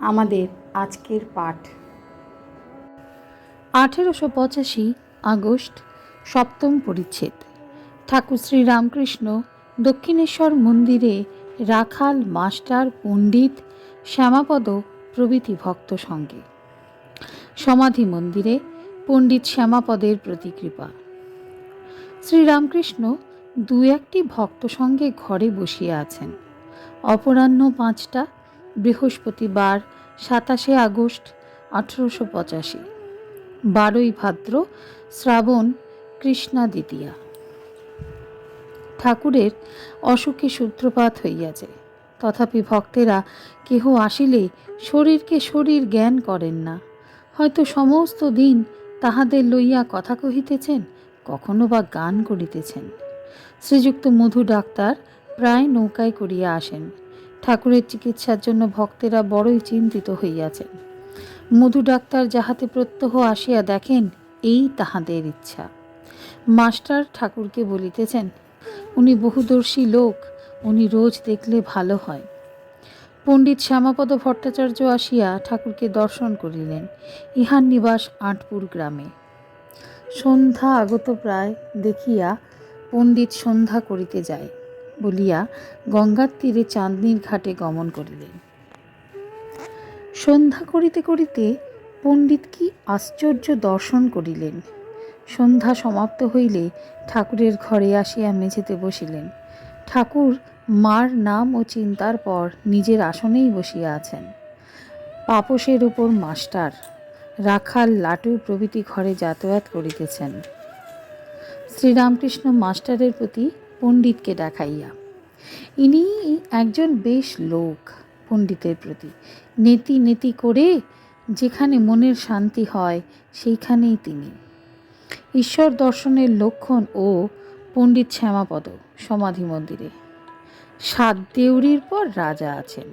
আমাদের আজকের পাঠ। আঠেরোশো পঁচাশি আগস্ট, সপ্তম পরিচ্ছেদ। ঠাকুর শ্রী রামকৃষ্ণ দক্ষিণেশ্বর মন্দিরে রাখাল মাস্টার পণ্ডিত শ্যামাপদ প্রভৃতি ভক্ত সঙ্গে। সমাধি মন্দিরে পণ্ডিত শ্যামাপদের প্রতি কৃপা। শ্রীরামকৃষ্ণ দু একটি ভক্ত সঙ্গে ঘরে বসিয়া আছেন। অপরাহ্ন পাঁচটা বৃহস্পতিবার, সাতাশে আগস্ট, আঠেরোশো পঁচাশি। বারোই ভাদ্র, শ্রাবণ, কৃষ্ণা দ্বিতীয়া। ঠাকুরের অসুখে সূত্রপাত হইয়াছে। তথাপি ভক্তেরা কেহ আসিলে শরীরকে শরীর জ্ঞান করেন না। হয়তো সমস্ত দিন তাহাদের লইয়া কথা কহিতেছেন, কখনো বা গান করিতেছেন। শ্রীযুক্ত মধু ডাক্তার প্রায় নৌকায় করিয়া আসেন। ঠাকুরের চিকিৎসার জন্য ভক্তেরা বড়ই চিন্তিত হইয়াছেন। মধু ডাক্তার যাহাতে প্রত্যহ আসিয়া দেখেন, এই তাহাদের ইচ্ছা। মাস্টার ঠাকুরকে বলিতেছেন, উনি বহুদর্শী লোক, উনি রোজ দেখলে ভালো হয়। পণ্ডিত শ্যামাপদ ভট্টাচার্য আসিয়া ঠাকুরকে দর্শন করিলেন, ইহার নিবাস আটপুর গ্রামে। সন্ধ্যা আগত প্রায় দেখিয়া পণ্ডিত সন্ধ্যা করিতে যায়। বলিয়া গঙ্গার তীরে চাঁদনির ঘাটে গমন করিলেন। সন্ধ্যা করিতে করিতে পণ্ডিত কি আশ্চর্য দর্শন করিলেন। সন্ধ্যা সমাপ্ত হইলে ঠাকুরের ঘরে আসিয়া মেঝেতে বসিলেন। ঠাকুর মার নাম ও চিন্তার পর নিজের আসনেই বসিয়া আছেন। পাপসের উপর মাস্টার, রাখাল লাটু প্রভৃতি ঘরে যাতায়াত করিতেছেন। শ্রীরামকৃষ্ণ মাস্টারের প্রতি পণ্ডিতকে দেখাইয়া। ইনি একজন বেশ লোক পণ্ডিতের প্রতি। নেতি নেতি করে যেখানে মনের শান্তি হয় সেইখানেই তিনি। ঈশ্বর দর্শনের লক্ষণ ও পণ্ডিত শ্যামাপদ সমাধি মন্দিরে। সাত দেউরির পর রাজা আছেন।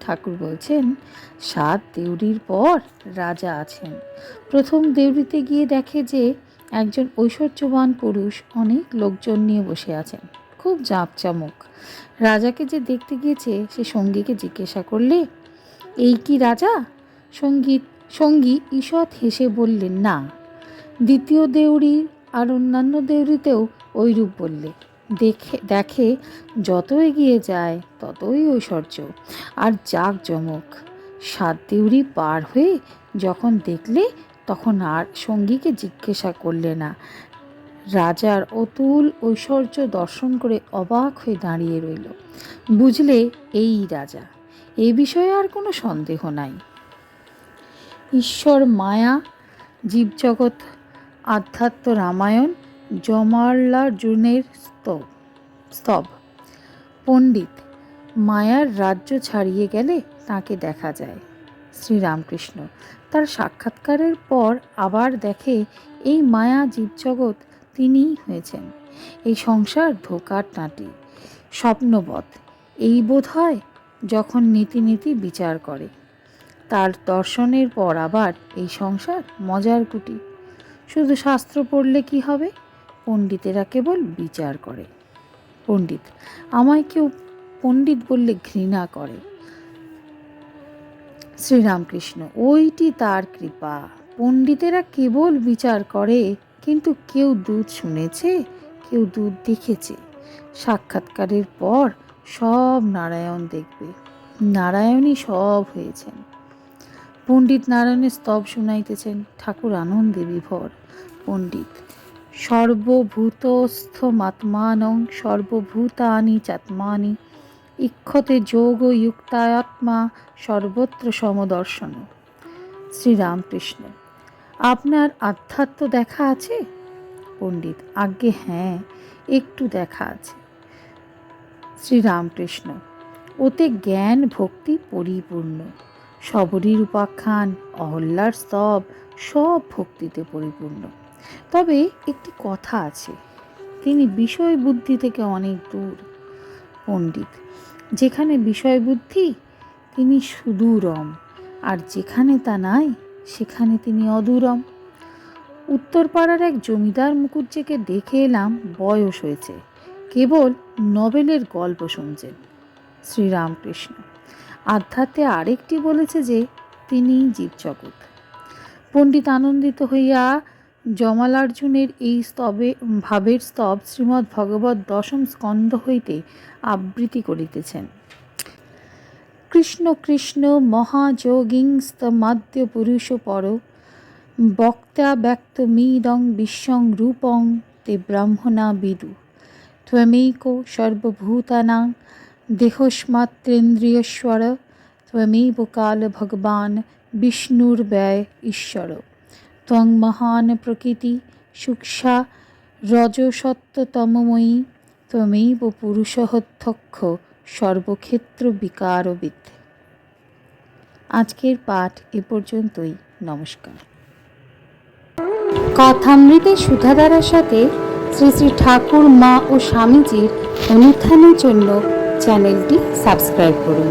ঠাকুর বলছেন, সাত দেউরির পর রাজা আছেন। প্রথম দেউরিতে গিয়ে দেখে যে একজন ঐশ্বর্যবান পুরুষ অনেক লোকজন নিয়ে বসে আছেন। খুব জাঁকচামুক রাজাকে যে দেখতে গিয়েছে, সে সঙ্গীকে জিজ্ঞাসা করলে, এই কি রাজা? সংগীত, সঙ্গী ঈষৎ হেসে বললেন, না। দ্বিতীয় দেউরি আর অন্যান্য দেউরিতেও ঐরূপ বললে। দেখে দেখে যত এগিয়ে যায়, ততই ঐশ্বর্য। আর জাঁকজমক, সাত দেউরি পার হয়ে যখন দেখলে তখন আর সঙ্গীকে জিজ্ঞাসা করলে না। রাজার অতুল ঐশ্বর্য দর্শন করে অবাক হয়ে দাঁড়িয়ে রইল। বুঝলে, এই রাজা, এ বিষয়ে আর কোনো সন্দেহ নাই। ঈশ্বর মায়া, জীবজগৎ, আধ্যাত্ম রামায়ণ জমাল্লার্জুনের স্তব স্তব। পণ্ডিত, মায়ার রাজ্য ছাড়িয়ে গেলে তাকে দেখা যায়। শ্রীরামকৃষ্ণ। তার সাক্ষাৎকারের পর আবার দেখে এই মায়া জীবজগৎ তিনিই হয়েছেন। এই সংসার ধোকার টাঁটি স্বপ্নবৎ এই বোধ হয় যখন নীতি নীতি বিচার করে। তার দর্শনের পর আবার এই সংসার মজার কুটি। শুধু শাস্ত্র পড়লে কি হবে? পণ্ডিতেরা কেবল বিচার করে। পণ্ডিত। আমায় কেউ পণ্ডিত বললে ঘৃণা করে। শ্রীরামকৃষ্ণ, ওইটি তার কৃপা। পণ্ডিতেরা কেবল বিচার করে, কিন্তু কেউ দুধ শুনেছে, কেউ দুধ দেখেছে। সাক্ষাৎকারের পর সব নারায়ণ দেখবে। নারায়ণই সব হয়েছেন। পণ্ডিত নারায়ণের স্তব শুনাইতেছেন ঠাকুর আনন্দে বিভর। পণ্ডিত সর্বভূতস্থ মাত্মানং সর্বভূতানি চাত্মানি ইক্ষতে যোগ যুক্তাত্মা সর্বত্র সমদর্শন। শ্রীরামকৃষ্ণ, আপনার আধ্যাত্ম দেখা আছে? পণ্ডিত, আজ্ঞে হ্যাঁ একটু দেখা আছে। শ্রীরামকৃষ্ণ, ওতে জ্ঞান ভক্তি পরিপূর্ণ। শবরীর উপাখ্যান, অহল্যার স্তব, সব ভক্তিতে পরিপূর্ণ। তবে একটি কথা আছে, তিনি বিষয় বুদ্ধি থেকে অনেক দূর। পণ্ডিত। যেখানে বিষয় বুদ্ধি তিনি সুদূরম, আর যেখানে তা নাই, সেখানে তিনি অদূরম। উত্তরপাড়ার এক জমিদার মুকুজ্জেকে দেখে এলাম বয়স হয়েছে, কেবল নবেলের গল্প শুনছেন শ্রীরামকৃষ্ণ। আধ্যাত্মে আরেকটি বলেছে যে, তিনি জীবজগৎ। পণ্ডিত আনন্দিত হইয়া জমালার্জুনের এই স্তবে, ভাবের স্তব শ্রীমদ্ ভগবত দশম স্কন্ধ হইতে আবৃত্তি করিতেছেন। কৃষ্ণ কৃষ্ণ মহাযোগিংস্তমাদ্য পুরুষ পর, বক্তা ব্যক্তমিদং বিশ্বং রূপং তে ব্রাহ্মণা বিদু। ত্বমেক সর্বভূতানাং দেহস্মাত্রেন্দ্রিয়স্বর ত্বমেব কাল ভগবান বিষ্ণুর ব্যয় ঈশ্বর। ত্বং মহান প্রকৃতি সুক্ষা রজসত্তময়ী ত্বমেব পুরুষহত্যক্ষ সর্বক্ষেত্র বিকারবিদ। আজকের পাঠ এ পর্যন্তই। নমস্কার। কথামৃতে সুধাধারার সাথে শ্রী শ্রী ঠাকুর, মা ও স্বামীজির অনুত্থানের জন্য চ্যানেলটি সাবস্ক্রাইব করুন।